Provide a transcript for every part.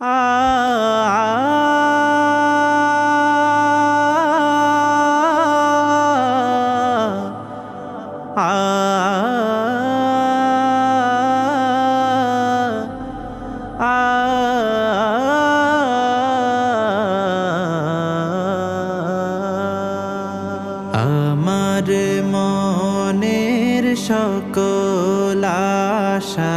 আমার মনের সকল আশা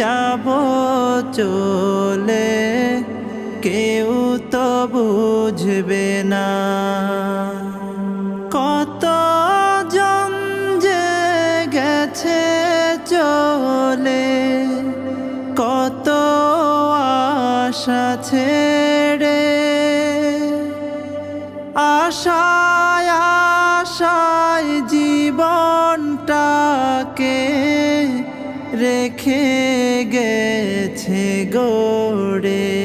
যাব চলে, কেউ তো বুঝবে না। কত জন যে গেছে চলে, কত আশা ছেড়ে। আশায় রেখে গেছে গড়ে।